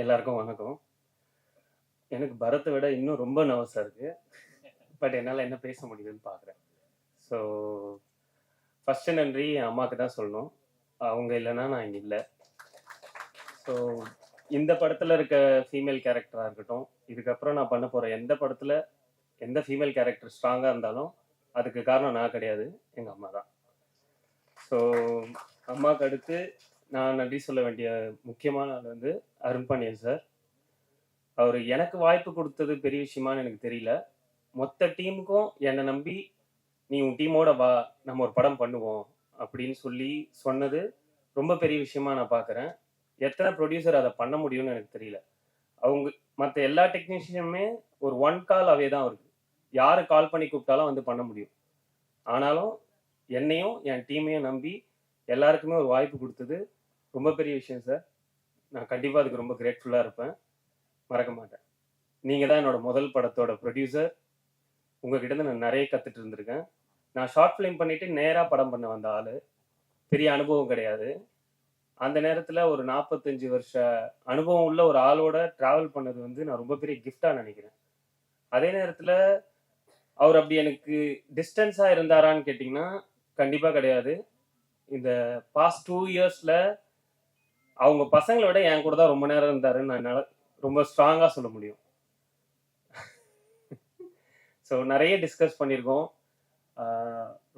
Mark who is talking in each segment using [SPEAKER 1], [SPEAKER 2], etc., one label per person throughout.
[SPEAKER 1] எல்லாருக்கும் வணக்கம். எனக்கு பரத்தை விட இன்னும் ரொம்ப நர்வஸாக இருக்குது பட் என்னால் என்ன பேச முடியுதுன்னு பார்க்குறேன் ஸோ ஃபஸ்ட்டு நன்றி என் அம்மாவுக்கு தான் சொல்லணும். அவங்க இல்லைன்னா நான் இங்கே இல்லை. ஸோ இந்த படத்தில் இருக்க ஃபீமேல் கேரக்டராக இருக்கட்டும் இதுக்கப்புறம் நான் பண்ண போகிற எந்த படத்தில் எந்த ஃபீமேல் கேரக்டர் ஸ்ட்ராங்காக இருந்தாலும் அதுக்கு காரணம் நான் கிடையாது எங்கள் அம்மா தான். ஸோ அம்மாவுக்கு அடுத்து நான் நன்றி சொல்ல வேண்டிய முக்கியமான ஆள் வந்து அருண் பாண்டியன் சார். அவர் எனக்கு வாய்ப்பு கொடுத்தது பெரிய விஷயமான்னு எனக்கு தெரியல. மொத்த டீமுக்கும் என்னை நம்பி நீ உன் டீமோட வா நம்ம ஒரு படம் பண்ணுவோம் அப்படின்னு சொல்லி சொன்னது ரொம்ப பெரிய விஷயமா நான் பார்க்குறேன் எத்தனை ப்ரொடியூசர் அதை பண்ண முடியும்னு எனக்கு தெரியல. அவங்க மற்ற எல்லா டெக்னீஷியனுமே ஒரு ஒன் கால் அவே தான் இருக்கு யார் கால் பண்ணி கூப்பிட்டாலும் வந்து பண்ண முடியும். ஆனாலும் என்னையும் என் டீமையும் நம்பி எல்லாருக்குமே ஒரு வாய்ப்பு கொடுத்தது ரொம்ப பெரிய விஷயம் சார். நான் கண்டிப்பாக அதுக்கு ரொம்ப கிரேட்ஃபுல்லாக இருப்பேன். மறக்க மாட்டேன். நீங்கள் தான் என்னோட முதல் படத்தோட ப்ரொடியூசர் உங்ககிட்ட இருந்து நான் நிறைய கற்றுட்டு இருந்திருக்கேன். நான் ஷார்ட் ஃபிலிம் பண்ணிட்டு நேராக படம் பண்ண வந்த ஆள். பெரிய அனுபவம் கிடையாது. அந்த நேரத்தில் ஒரு நாற்பத்தஞ்சு வருஷ அனுபவம் உள்ள ஒரு ஆளோட ட்ராவல் பண்ணது வந்து நான் ரொம்ப பெரிய கிஃப்டாக நினைக்கிறேன். அதே நேரத்தில் அவர் அப்படி எனக்கு டிஸ்டன்ஸாக இருந்தாரான்னு கேட்டிங்கன்னா கண்டிப்பாக கிடையாது. இந்த பாஸ்ட் டூ இயர்ஸில் அவங்க பசங்களை விட என் கூட தான் ரொம்ப நேரம் இருந்தாருன்னு என்னால் ரொம்ப ஸ்ட்ராங்காக சொல்ல முடியும். ஸோ நிறைய டிஸ்கஸ் பண்ணியிருக்கோம்.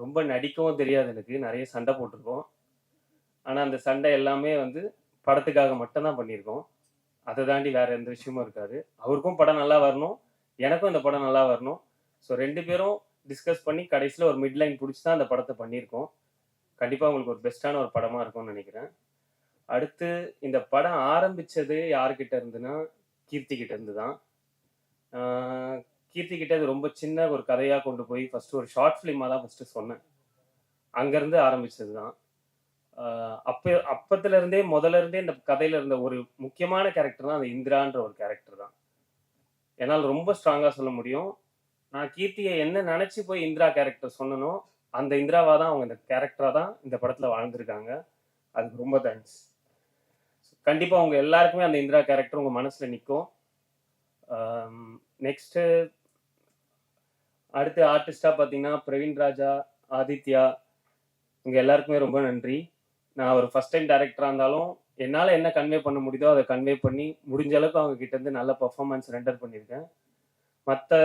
[SPEAKER 1] ரொம்ப நடிக்கவும் தெரியாது எனக்கு. நிறைய சண்டை போட்டிருக்கோம். ஆனால் அந்த சண்டை எல்லாமே வந்து படத்துக்காக மட்டும்தான் பண்ணியிருக்கோம். அதை தாண்டி வேற எந்த விஷயமும் இருக்காது. அவருக்கும் படம் நல்லா வரணும். எனக்கும் இந்த படம் நல்லா வரணும். ஸோ ரெண்டு பேரும் டிஸ்கஸ் பண்ணி கடைசியில் ஒரு மிட்லைன் பிடிச்சி தான் அந்த படத்தை பண்ணியிருக்கோம். கண்டிப்பாக உங்களுக்கு ஒரு பெஸ்ட்டான ஒரு படமாக இருக்கும்னு நினைக்கிறேன். அடுத்து இந்த படம் ஆரம்பிச்சது யார்கிட்ட இருந்துன்னா கீர்த்தி கிட்ட இருந்து தான் கீர்த்தி கிட்ட ரொம்ப சின்ன ஒரு கதையாக கொண்டு போய் ஃபர்ஸ்ட் ஒரு ஷார்ட் ஃபிலிமாக தான் ஃபர்ஸ்ட் சொன்னேன். அங்கேருந்து ஆரம்பிச்சது தான் அப்போ அப்பத்துல இருந்தே முதல்ல இருந்தே இந்த கதையில இருந்த ஒரு முக்கியமான கேரக்டர் தான் அந்த இந்திரான்ற ஒரு கேரக்டர் தான். என்னால் ரொம்ப ஸ்ட்ராங்காக சொல்ல முடியும். நான் கீர்த்தியை என்ன நினைச்சு போய் இந்திரா கேரக்டர் சொன்னனோ அந்த இந்திராவா தான் அவங்க இந்த கேரக்டரா தான் இந்த படத்துல வாழ்ந்திருக்காங்க. அதுக்கு ரொம்ப தேங்க்ஸ் கண்டிப்பாக அவங்க எல்லாருக்குமே அந்த இந்திரா கேரக்டர் உங்கள் மனசில் நிற்கும் நெக்ஸ்ட்டு அடுத்து ஆர்டிஸ்டாக பார்த்தீங்கன்னா பிரவீன் ராஜா ஆதித்யா. இங்கே எல்லாருக்குமே ரொம்ப நன்றி. நான் ஒரு ஃபர்ஸ்ட் டைம் டேரக்டராக இருந்தாலும் என்னால் என்ன கன்வே பண்ண முடியுதோ அதை கன்வே பண்ணி முடிஞ்ச அளவுக்கு அவங்க கிட்டேருந்து நல்ல பர்ஃபார்மன்ஸ் ரெண்டர் பண்ணியிருக்கேன். மற்ற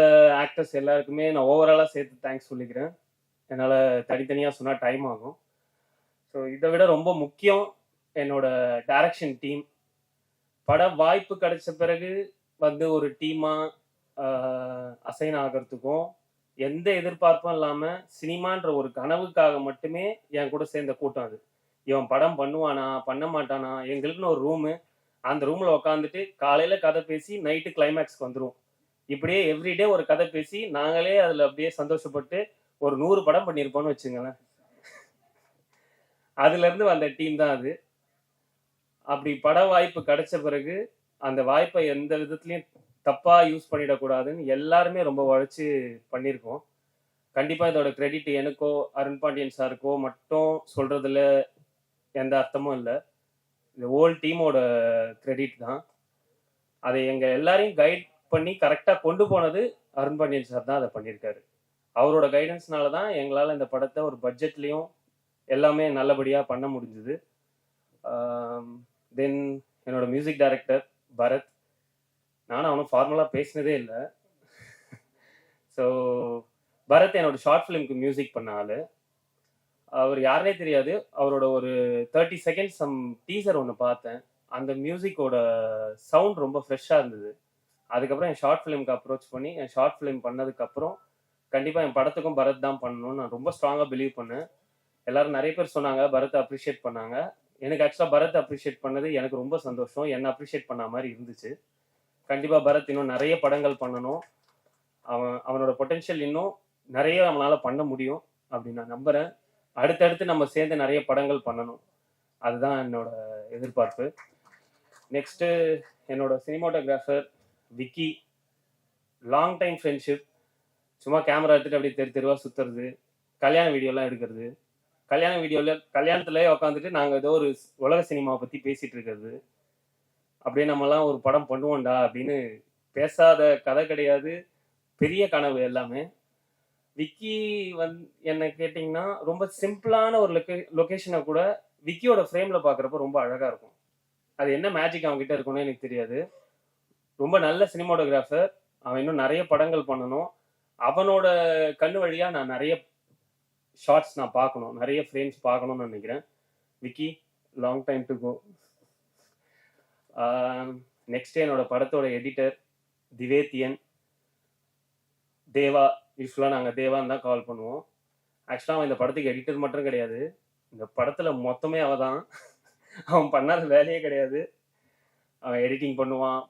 [SPEAKER 1] ஆக்டர்ஸ் எல்லாருக்குமே நான் ஓவராலாக சேர்த்து தேங்க்ஸ் சொல்லிக்கிறேன். என்னால் தனித்தனியாக சொன்னால் டைம் ஆகும். ஸோ இதை விட ரொம்ப முக்கியம் என்னோட டைரக்ஷன் டீம் பட வாய்ப்பு கிடைச்ச பிறகு வந்து ஒரு டீமாக அசைன் ஆகிறதுக்கும் எந்த எதிர்பார்ப்பும் இல்லாமல் சினிமான்ற ஒரு கனவுக்காக மட்டுமே என் கூட சேர்ந்த கூட்டம் அது. இவன் படம் பண்ணுவானா பண்ண மாட்டானா எங்களுக்குன்னு ஒரு ரூமு அந்த ரூமில் உட்காந்துட்டு காலையில் கதை பேசி நைட்டு கிளைமேக்ஸ்க்கு வந்துடும் இப்படியே எவ்ரிடே ஒரு கதை பேசி நாங்களே அதில் அப்படியே சந்தோஷப்பட்டு ஒரு நூறு படம் பண்ணியிருப்போம்னு வச்சுங்களேன். அதுல இருந்து வந்த டீம் தான் அது. அப்படி பட வாய்ப்பு கிடைச்ச பிறகு அந்த வாய்ப்பை எந்த விதத்துலையும் தப்பா யூஸ் பண்ணிடக்கூடாதுன்னு எல்லாருமே ரொம்ப உழைச்சு பண்ணியிருக்கோம். கண்டிப்பா இதோட கிரெடிட் எனக்கோ அருண் பாண்டியன் சாருக்கோ மட்டும் சொல்றதுல எந்த அர்த்தமும் இல்லை. இந்த ஹோல் டீமோட கிரெடிட் தான். அதை எங்க எல்லாரையும் கைட் பண்ணி கரெக்டா கொண்டு போனது அருண் பாண்டியன் சார் தான் அதை பண்ணியிருக்காரு. அவரோட கைடன்ஸ்னால தான் எங்களால் இந்த படத்தை ஒரு பட்ஜெட்லேயும் எல்லாமே நல்லபடியாக பண்ண முடிஞ்சுது. தென் என்னோட மியூசிக் டைரக்டர் பரத். நானும் அவனும் ஃபார்மலாக பேசினதே இல்லை. ஸோ பரத் என்னோட ஷார்ட் ஃபிலிம்க்கு மியூசிக் பண்ண ஆள். அவர் யாருனே தெரியாது. அவரோட ஒரு தேர்ட்டி செகண்ட்ஸ் சம் டீசர் ஒன்று பார்த்தேன். அந்த மியூசிக்கோட சவுண்ட் ரொம்ப ஃப்ரெஷ்ஷாக இருந்தது. அதுக்கப்புறம் என் ஷார்ட் ஃபிலிம்க்கு அப்ரோச் பண்ணி என் ஷார்ட் ஃபிலிம் பண்ணதுக்கப்புறம் கண்டிப்பாக என் படத்துக்கும் பரத் தான் பண்ணணும்னு நான் ரொம்ப ஸ்ட்ராங்காக பிலீவ் பண்ணேன். எல்லாரும் நிறைய பேர் சொன்னாங்க பரத் அப்ரிஷியேட் பண்ணாங்க. எனக்கு ஆக்சுவலாக பரத் அப்ரிஷியேட் பண்ணது எனக்கு ரொம்ப சந்தோஷம். என்ன அப்ரிஷியேட் பண்ண மாதிரி இருந்துச்சு. கண்டிப்பாக பரத் இன்னும் நிறைய படங்கள் பண்ணணும். அவன் அவனோட பொட்டென்ஷியல் இன்னும் நிறைய அவனால் பண்ண முடியும் அப்படின்னு நான் நம்புகிறேன் அடுத்தடுத்து நம்ம சேர்ந்து நிறைய படங்கள் பண்ணணும். அதுதான் என்னோட எதிர்பார்ப்பு. நெக்ஸ்ட்டு என்னோட cinematographer Vicky long time friendship சும்மா கேமரா எடுத்துகிட்டு அப்படியே தெரு தெருவாக சுற்றுறது கல்யாண வீடியோலாம் எடுக்கிறது. கல்யாண வீடியோவில் கல்யாணத்துல உட்காந்துட்டு நாங்கள் ஏதோ ஒரு உலக சினிமாவை பற்றி பேசிட்டு இருக்கிறது. அப்படியே நம்மலாம் ஒரு படம் பண்ணுவோம்டா அப்படின்னு பேசாத கதை கிடையாது. பெரிய கனவு எல்லாமே. விக்கி வந் என்ன கேட்டிங்கன்னா ரொம்ப சிம்பிளான ஒரு லொக்கே லொக்கேஷனை கூட விக்கியோட ஃப்ரேமில் பார்க்குறப்ப ரொம்ப அழகாக இருக்கும். அது என்ன மேஜிக் அவங்ககிட்ட இருக்கும்னு எனக்கு தெரியாது. ரொம்ப நல்ல சினிமாட்டோகிராஃபர். அவன் இன்னும் நிறைய படங்கள் பண்ணணும். அவனோட கண்ணு வழியாக நான் நிறைய ஷார்ட்ஸ் நான் பார்க்கணும். நிறைய ஃப்ரேம்ஸ் பார்க்கணும்னு நினைக்கிறேன். Vicky long time to go next என்னோட படத்தோட எடிட்டர் திவேத்தியன். தேவா யூஸ்வலாக நாங்கள் தேவான்னு தான் கால் பண்ணுவோம். ஆக்சுவலாக அவன் இந்த படத்துக்கு எடிட்டர் மட்டும் கிடையாது. இந்த படத்தில் மொத்தமே அவ தான். அவன் பண்ணாத வேலையே கிடையாது. அவன் எடிட்டிங் பண்ணுவான்.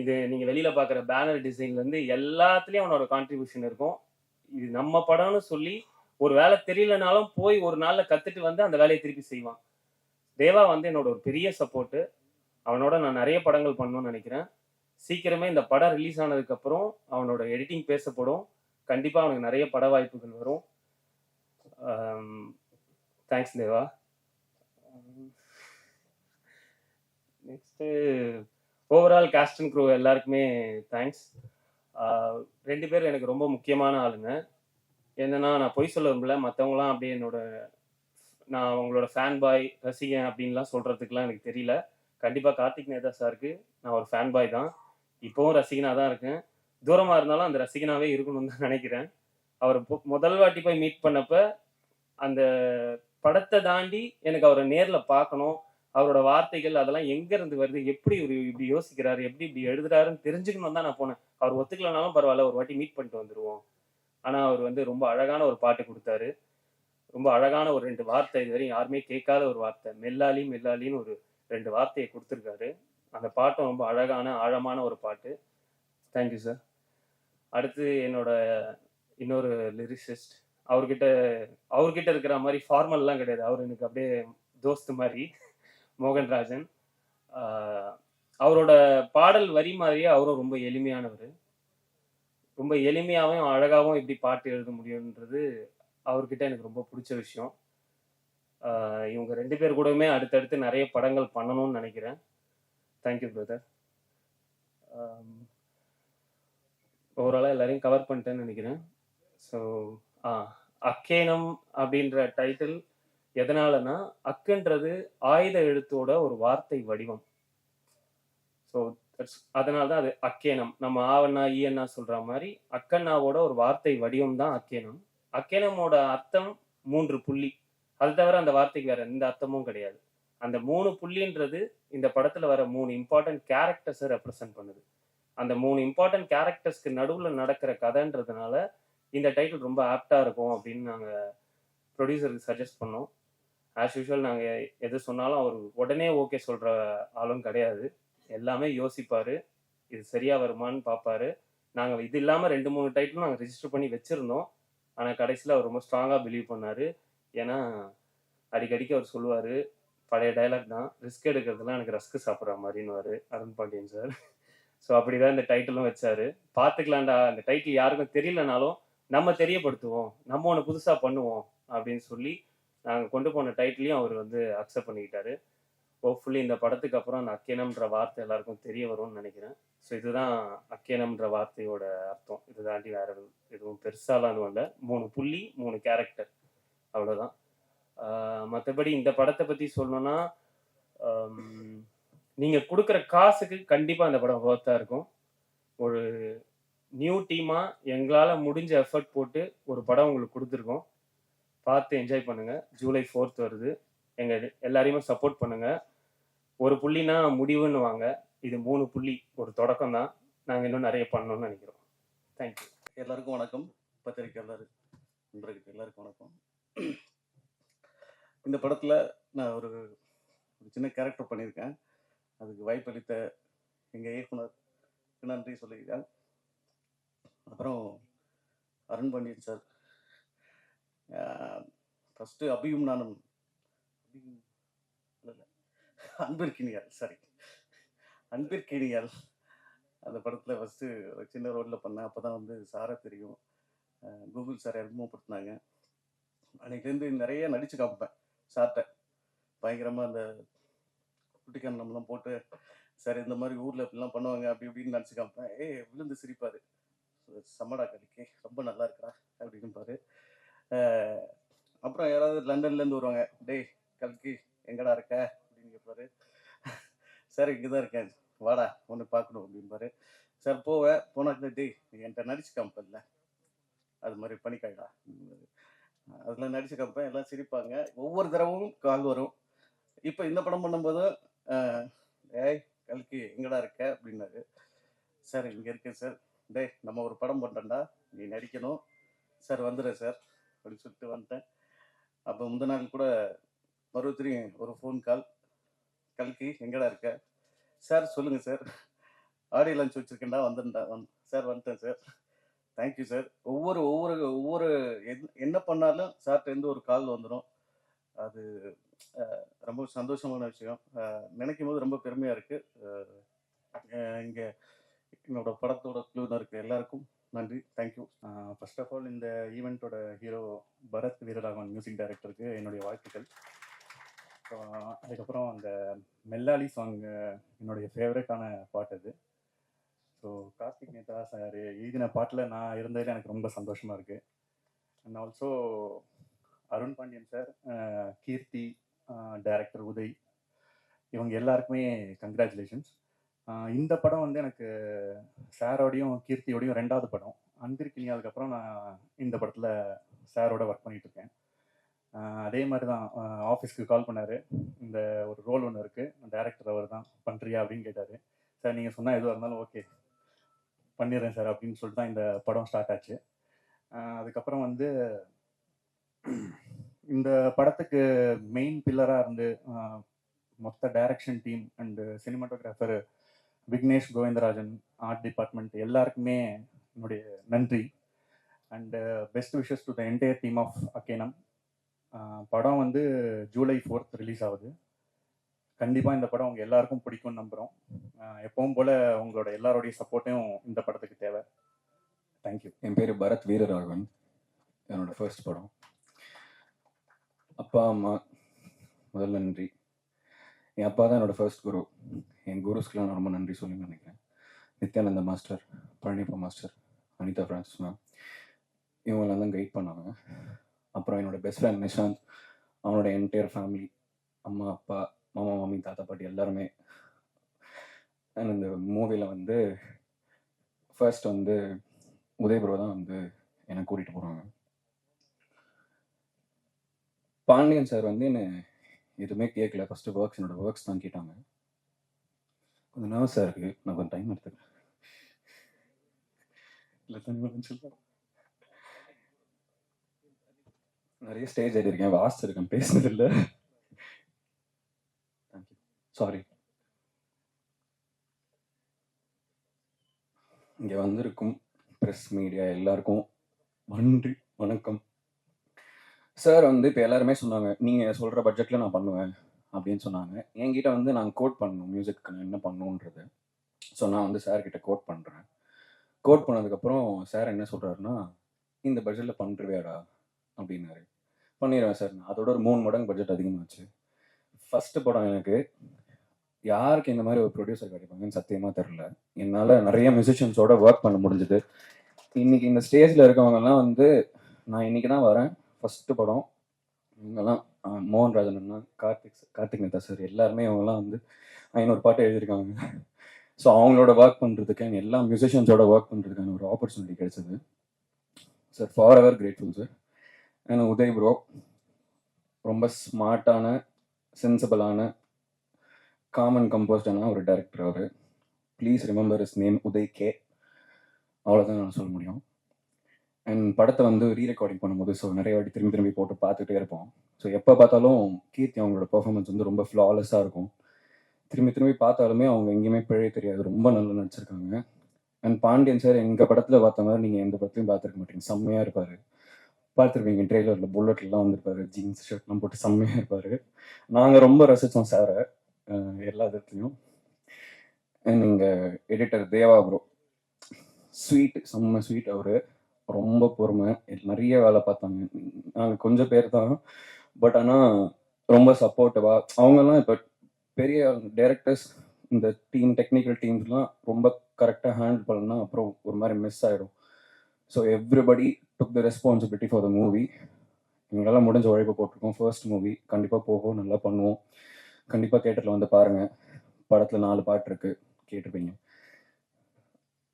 [SPEAKER 1] இது நீங்கள் வெளியில் பார்க்குற பேனர் டிசைன்லேருந்து எல்லாத்துலேயும் அவனோட கான்ட்ரிபியூஷன் இருக்கும். இது நம்ம படம்னு சொல்லி ஒரு வேலை தெரியலனாலும் போய் ஒரு நாளில் கற்றுட்டு வந்து அந்த வேலையை திருப்பி செய்வான். தேவா வந்து என்னோட ஒரு பெரிய சப்போர்ட்டு அவனோட நான் நிறைய படங்கள் பண்ணணும்னு நினைக்கிறேன். சீக்கிரமே இந்த படம் ரிலீஸ் ஆனதுக்கப்புறம் அவனோட எடிட்டிங் பேசப்படும். கண்டிப்பாக அவனுக்கு நிறைய பட வாய்ப்புகள் வரும். Thanks Deva. Next overall cast and crew எல்லாருக்குமே தேங்க்ஸ் ரெண்டு பேர் எனக்கு ரொம்ப முக்கியமான ஆளுங்க. என்னன்னா நான் பொய் சொல்ல விரும்பல. மற்றவங்களாம் அப்படியே என்னோட நான் அவங்களோட ஃபேன் பாய் ரசிகன் அப்படின்லாம் சொல்கிறதுக்குலாம் எனக்கு தெரியல. கண்டிப்பாக கார்த்திக் நேதா சாருக்கு நான் ஒரு ஃபேன் பாய் தான். இப்போவும் ரசிகனாக தான் இருக்கேன். தூரமாக இருந்தாலும் அந்த ரசிகனாகவே இருக்கணும்னு தான் நினைக்கிறேன். அவர் முதல் வாட்டி போய் மீட் பண்ணப்ப அந்த படத்தை தாண்டி எனக்கு அவரை நேரில் பார்க்கணும். அவரோட வார்த்தைகள் அதெல்லாம் எங்கேருந்து வருது? எப்படி இவர் இப்படி யோசிக்கிறாரு? எப்படி இப்படி எழுதுறாருன்னு தெரிஞ்சுக்கணும் தான் நான் போனேன். அவர் ஒத்துக்கலனாலும் பரவாயில்ல ஒரு வாட்டி மீட் பண்ணிட்டு வந்துடுவோம் ஆனா அவர் வந்து ரொம்ப அழகான ஒரு பாட்டு கொடுத்தாரு. ரொம்ப அழகான ஒரு ரெண்டு வார்த்தை இதுவரையும் யாருமே கேட்காத ஒரு வார்த்தை. மெல்லாலி மெல்லாலின்னு ஒரு ரெண்டு வார்த்தையை கொடுத்துருக்காரு. அந்த பாட்டும் ரொம்ப அழகான ஆழமான ஒரு பாட்டு. தேங்க்யூ சார் அடுத்து என்னோட இன்னொரு லிரிசிஸ்ட் அவர்கிட்ட அவர்கிட்ட இருக்கிற மாதிரி ஃபார்மல்லாம் கிடையாது. அவர் எனக்கு அப்படியே தோஸ்து மாதிரி மோகன்ராஜன் அவரோட பாடல் வரி மாதிரியே அவரும் ரொம்ப எளிமையானவர். ரொம்ப எளிமையாகவும் அழகாகவும் இப்படி பாட்டு எழுத முடியுன்றது அவர்கிட்ட எனக்கு ரொம்ப பிடிச்ச விஷயம். இவங்க ரெண்டு பேர் கூடவுமே அடுத்தடுத்து நிறைய படங்கள் பண்ணணும்னு நினைக்கிறேன். தேங்க்யூ பிரதர் ஓவராலாக எல்லாரையும் கவர் பண்ணிட்டேன்னு நினைக்கிறேன். ஸோ ஆ அக்கேனம் அப்படின்ற டைட்டில் எதனாலனா அக்குன்றது ஆயுத எழுத்தோட ஒரு வார்த்தை வடிவம். ஸோ அதனால தான் அது அக்கேனம். நம்ம ஆவண்ணா ஈயண்ணா சொல்ற மாதிரி அக்கண்ணாவோட ஒரு வார்த்தை வடிவம் தான் அக்கேனம். அக்கேனமோட அர்த்தம் மூன்று புள்ளி. அது தவிர அந்த வார்த்தைக்கு வேற எந்த அர்த்தமும் கிடையாது. அந்த மூணு புள்ளின்றது இந்த படத்துல வர மூணு இம்பார்ட்டன்ட் கேரக்டர்ஸை ரெப்ரசன்ட் பண்ணுது. அந்த மூணு இம்பார்ட்டன்ட் கேரக்டர்ஸ்க்கு நடுவில் நடக்கிற கதைன்றதுனால இந்த டைட்டில் ரொம்ப ஆப்டா இருக்கும் அப்படின்னு நாங்கள் ப்ரொடியூசருக்கு சஜஸ்ட் பண்ணோம். ஆஸ் யூஷுவல் நாங்கள் எது சொன்னாலும் அவர் உடனே ஓகே சொல்கிற ஆளும் கிடையாது. எல்லாமே யோசிப்பார். இது சரியா வருமான்னு பார்ப்பாரு நாங்கள் இது இல்லாமல் ரெண்டு மூணு டைட்டிலும் நாங்கள் ரிஜிஸ்டர் பண்ணி வச்சுருந்தோம். ஆனால் கடைசியில் அவர் ரொம்ப ஸ்ட்ராங்காக பிலீவ் பண்ணார். ஏன்னா அடிக்கடிக்கு அவர் சொல்லுவார் பழைய டைலாக் தான். ரிஸ்க் எடுக்கிறதுலாம் எனக்கு ரஸ்க் சாப்பிட்ற மாதிரின்னு அருண் பாண்டியன் சார் ஸோ அப்படிதான் இந்த டைட்டிலும் வச்சாரு. பார்த்துக்கலாம்டா அந்த டைட்டில் யாருக்கும் தெரியலனாலும் நம்ம தெரியப்படுத்துவோம். நம்ம ஒன்று புதுசாக பண்ணுவோம் அப்படின்னு சொல்லி நாங்கள் கொண்டு போன டைட்டிலையும் அவர் வந்து அக்செப்ட் பண்ணிக்கிட்டாரு. ஹோப்ஃபுல்லி இந்த படத்துக்கு அப்புறம் அந்த அக்கேனம்ன்ற வார்த்தை எல்லாருக்கும் தெரிய வரும்னு நினைக்கிறேன். ஸோ இதுதான் அக்கேனம்ன்ற வார்த்தையோட அர்த்தம். இது தாண்டி வேற எதுவும் எதுவும் பெருசாலாம் எதுவும் இல்லை மூணு புள்ளி மூணு கேரக்டர் அவ்வளோதான் மற்றபடி இந்த படத்தை பற்றி சொல்லணும்னா நீங்கள் கொடுக்குற காசுக்கு கண்டிப்பாக அந்த படம் ஒர்த்தாக இருக்கும். ஒரு நியூ டீமாக எங்களால் முடிஞ்ச எஃபர்ட் போட்டு ஒரு படம் உங்களுக்கு கொடுத்துருக்கோம். பார்த்து என்ஜாய் பண்ணுங்கள் ஜூலை ஃபோர்த் வருது. எங்கள் எல்லாரையுமே சப்போர்ட் பண்ணுங்கள் ஒரு புள்ளினா முடிவுன்னு வாங்க இது மூணு புள்ளி ஒரு தொடக்கம் தான். நாங்கள் இன்னும் நிறைய பண்ணணும்னு நினைக்கிறோம். தேங்க்யூ
[SPEAKER 2] எல்லாருக்கும் வணக்கம். பத்திரிக்கை நண்பர்களுக்கு எல்லாருக்கும் வணக்கம். இந்த படத்தில் நான் ஒரு ஒரு சின்ன கேரக்டர் பண்ணியிருக்கேன். அதுக்கு வாய்ப்பளித்த எங்கள் இயக்குனர் நன்றி சொல்லியிருக்கேன் அப்புறம் அருண் பாண்டியன் சார். ஃபஸ்ட்டு அபியும் நானும். அபியும் அன்பிற்கினியால் சாரி அன்பிற்கினியால் அந்த படத்தில் ஃபஸ்ட்டு ஒரு சின்ன ரோட்டில் பண்ணேன். அப்போ தான் வந்து சாரை தெரியும். Google sir அறிமுகப்படுத்தினாங்க. அன்னைக்குலேருந்து நிறைய நடித்து காமிப்பேன் சார்ட்டை. பயங்கரமாக அந்த குட்டிக்கரணம்லாம் போட்டு சார் இந்த மாதிரி ஊரில் இப்படிலாம் பண்ணுவாங்க அப்படி இப்படின்னு நினச்சி காமிப்பேன். ஏ விழுந்து சிரிப்பார். சம்மடா கலிக்கு ரொம்ப நல்லா இருக்கா அப்படின்பாரு அப்புறம் யாராவது லண்டன்லேருந்து வருவாங்க டேய் கல்கி எங்கடா இருக்க அப்படின்னு கேட்பாரு சார் இங்கே தான் இருக்கேன். வாடா ஒன்று பார்க்கணும் அப்படிம்பாரு சார் போவேன் போனாக்க டேய் என்கிட்ட நடிச்சு காமிப்பல்ல. அது மாதிரி பண்ணிக்காய்டா அதெல்லாம் நடிச்சு காமிப்பேன். எல்லாம் சிரிப்பாங்க. ஒவ்வொரு தடவும் கால் வரும். இப்போ இந்த படம் பண்ணும்போது ஏய் கல்கி எங்கடா இருக்க? அப்படின்னாரு. சார் இங்கே இருக்கேன் சார். டேய் நம்ம ஒரு படம் பண்ணுறேன்டா நீ நடிக்கணும். சார் வந்துடுறேன் சார். அப்படின்னு சொல்லிட்டு வந்துட்டேன். அப்போ முந்த நாள் கூட மறுபடியும் ஒரு ஃபோன் கால் கல்கி எங்கடா இருக்க? சார் சொல்லுங்கள் சார். ஆடியோ லஞ்ச் வச்சுருக்கேன்டா வந்துருந்தா வந் சார் வந்துட்டேன் சார். Thank you sir. ஒவ்வொரு ஒவ்வொரு ஒவ்வொரு என்- என்ன பண்ணாலும் சார்கிட்ட ஒரு கால் வந்துடும் அது ரொம்ப சந்தோஷமான விஷயம். நினைக்கும் போது ரொம்ப பெருமையாக இருக்குது இங்கே என்னோட படத்தோட குழுவினருக்கு எல்லாருக்கும். நன்றி. தேங்க்யூ
[SPEAKER 3] ஃபர்ஸ்ட் ஆஃப் ஆல் இந்த ஈவெண்ட்டோட ஹீரோ பரத் வீரராகவன் மியூசிக் டைரக்டருக்கு என்னுடைய வாழ்த்துக்கள். அதுக்கப்புறம் அந்த மெல்லாலி சாங் என்னுடைய ஃபேவரட்டான பாட்டு அது. ஸோ கார்த்திக் நேதா சார் எழுதின பாட்டில் நான் இருந்ததில் எனக்கு ரொம்ப சந்தோஷமாக இருக்குது and also Arun Pandian sir Keerthi director Uday இவங்க எல்லாருக்குமே கங்க்ராச்சுலேஷன்ஸ் இந்த படம் வந்து எனக்கு சாரோடையும் கீர்த்தியோடையும் ரெண்டாவது படம். அன்பிற்கினி அதுக்கப்புறம் நான் இந்த படத்தில் சாரோட ஒர்க் பண்ணிகிட்ருக்கேன் இருக்கேன். அதே மாதிரி தான் ஆஃபீஸ்க்கு கால் பண்ணார். இந்த ஒரு ரோல் ஒன்று இருக்குது டேரக்டர் அவர் தான் பண்ணுறியா அப்படின்னு கேட்டார். சார் நீங்கள் சொன்னால் எதுவாக இருந்தாலும் ஓகே. பண்ணிடுறேன் சார் அப்படின்னு சொல்லிட்டு தான் இந்த படம் ஸ்டார்ட் ஆச்சு. அதுக்கப்புறம் வந்து இந்த படத்துக்கு மெயின் பில்லராக இருந்து மொத்த direction team and cinematographer Vignesh Govindarajan art department எல்லாருக்குமே என்னுடைய நன்றி. And best wishes to the entire team of Akkenam படம் வந்து ஜூலை ஃபோர்த் ரிலீஸ் ஆகுது. கண்டிப்பாக இந்த படம் உங்கள் எல்லாருக்கும் பிடிக்கும்னு நம்புகிறோம் எப்பவும் போல் உங்களோட எல்லாருடைய சப்போர்ட்டையும் இந்த படத்துக்கு தேவை. தேங்க்யூ
[SPEAKER 4] என் பேர் பரத் வீரராகவன். என்னோட ஃபர்ஸ்ட் படம். அப்பா அம்மா முதல்ல நன்றி. என் அப்பா தான் என்னோட ஃபர்ஸ்ட் குரு. என் குருஸ்க்குலாம் நான் ரொம்ப நன்றி சொல்லி நினைக்கிறேன். Nithyananda master Palanippa master Anitha Francis ma'am இவங்களாம் தான் கைட் பண்ணாங்க அப்புறம் என்னோட பெஸ்ட் ஃப்ரெண்ட் நிஷாந்த் அவனோட என்டையர் ஃபேமிலி அம்மா அப்பா மாமா மாமி தாத்தா பாட்டி எல்லாருமே. அண்ட் இந்த மூவியில் வந்து ஃபர்ஸ்ட் வந்து உதயபுரம் தான் வந்து என்னை கூட்டிகிட்டு போகிறாங்க பாண்டியன் சார் வந்து என்ன எதுவுமே கேட்கல ஃபஸ்ட்டு ஒர்க்ஸ் என்னோட ஒர்க்ஸ் தான் கேட்டாங்க. கொஞ்சம் நர்வஸாக இருக்குது நான் கொஞ்சம் டைம் எடுத்துக்கிறேன். இல்லை தண்ணி சொல்லுவேன் நிறைய ஸ்டேஜ் ஆடிருக்கேன் இருக்கேன். பேசுனதில்லை தேங்க்யூ சாரி இங்கே வந்திருக்கும் ப்ரெஸ் மீடியா எல்லாருக்கும் நன்றி வணக்கம். சார் வந்து இப்போ எல்லாருமே சொன்னாங்க நீங்கள் சொல்கிற பட்ஜெட்டில் நான் பண்ணுவேன் அப்படின்னு சொன்னாங்க. என்கிட்ட வந்து நான் கோட் பண்ணணும் மியூசிக்கு நான் என்ன பண்ணணுன்றது ஸோ நான் வந்து சார்கிட்ட கோட் பண்ணுறேன் கோட் பண்ணதுக்கப்புறம் சார் என்ன சொல்கிறாருன்னா இந்த பட்ஜெட்டில் பண்ணுறவேடா அப்படின்னாரு. பண்ணிடுவேன் சார். நான் அதோட ஒரு மூணு மடங்கு பட்ஜெட் அதிகமாச்சு. ஃபஸ்ட்டு படம் எனக்கு யாருக்கு இந்த மாதிரி ஒரு ப்ரொடியூசர் கிடைப்பாங்கன்னு சத்தியமாக தெரில என்னால் நிறைய மியூசிஷியன்ஸோட ஒர்க் பண்ண முடிஞ்சது. இன்னைக்கு இந்த ஸ்டேஜில் இருக்கவங்கெல்லாம் வந்து நான் இன்னைக்கு தான் வரேன். ஃபஸ்ட்டு படம் இவங்கெல்லாம் மோகன் ராஜன் அண்ணா கார்த்திக் கார்த்திக் நேதா சார் எல்லாருமே இவங்கெல்லாம் வந்து ஐநூறு பாட்டு எழுதியிருக்காங்க. ஸோ அவங்களோட ஒர்க் பண்ணுறதுக்கான எல்லா மியூசிஷியன்ஸோட ஒர்க் பண்ணுறதுக்கான ஒரு ஆப்பர்ச்சுனிட்டி கிடைச்சது. Sir forever grateful sir and Uday bro ரொம்ப ஸ்மார்ட்டான சென்சிபிளான காமன் கம்போஸ்டான ஒரு director our. Please remember is name Uday K. அவ்வளோதான் நான் சொல்ல முடியும். அண்ட் படத்தை வந்து ரீ ரெக்கார்டிங் பண்ணும்போது ஸோ நிறைய வாட்டி திரும்பி திரும்பி போட்டு பார்த்துட்டே இருப்போம். ஸோ எப்போ பார்த்தாலும் கீர்த்தி அவங்களோட பெர்ஃபார்மன்ஸ் வந்து ரொம்ப ஃப்ளாலெஸ்ஸாக இருக்கும். திரும்பி திரும்பி பார்த்தாலுமே அவங்க எங்கேயுமே பிழை தெரியாது. ரொம்ப நல்லா நடிச்சிருக்காங்க. அண்ட் பாண்டியன் சார் எங்கள் படத்தில் பார்த்த மாதிரி நீங்கள் எந்த படத்துலையும் பார்த்துருக்க மாட்டீங்க. செம்மையாக இருப்பார். பார்த்துருப்பீங்க ட்ரெய்லரில் புல்லட்லாம் வந்திருப்பாரு ஜீன்ஸ் ஷர்ட்லாம் போட்டு செம்மையாக இருப்பார். நாங்கள் ரொம்ப ரசித்தோம் சாரை எல்லா விதத்துலையும். எங்கள் எடிட்டர் தேவா ப்ரோ ஸ்வீட் செம்ம ஸ்வீட் அவர். ரொம்ப பொறுமை. நிறைய வேலை பார்த்தாங்க. நாங்கள் கொஞ்சம் பேர் தான். பட் ஆனால் ரொம்ப சப்போர்ட்டிவாக அவங்கெல்லாம் இப்போ பெரிய டேரக்டர்ஸ் இந்த டீம் டெக்னிக்கல் டீம்ஸ்லாம் ரொம்ப கரெக்டாக ஹேண்டில் பண்ணலாம் அப்புறம் ஒரு மாதிரி மிஸ் ஆகிடும் so everybody took the responsibility for the movie எங்களால் முடிஞ்ச உழைப்பு போட்டிருக்கோம். ஃபர்ஸ்ட் மூவி கண்டிப்பாக போகும். நல்லா பண்ணுவோம். கண்டிப்பாக தேட்டரில் வந்து பாருங்கள் படத்தில் நாலு பாட்டு இருக்குது கேட்டிருப்பீங்க.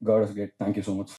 [SPEAKER 4] God is great thank you so much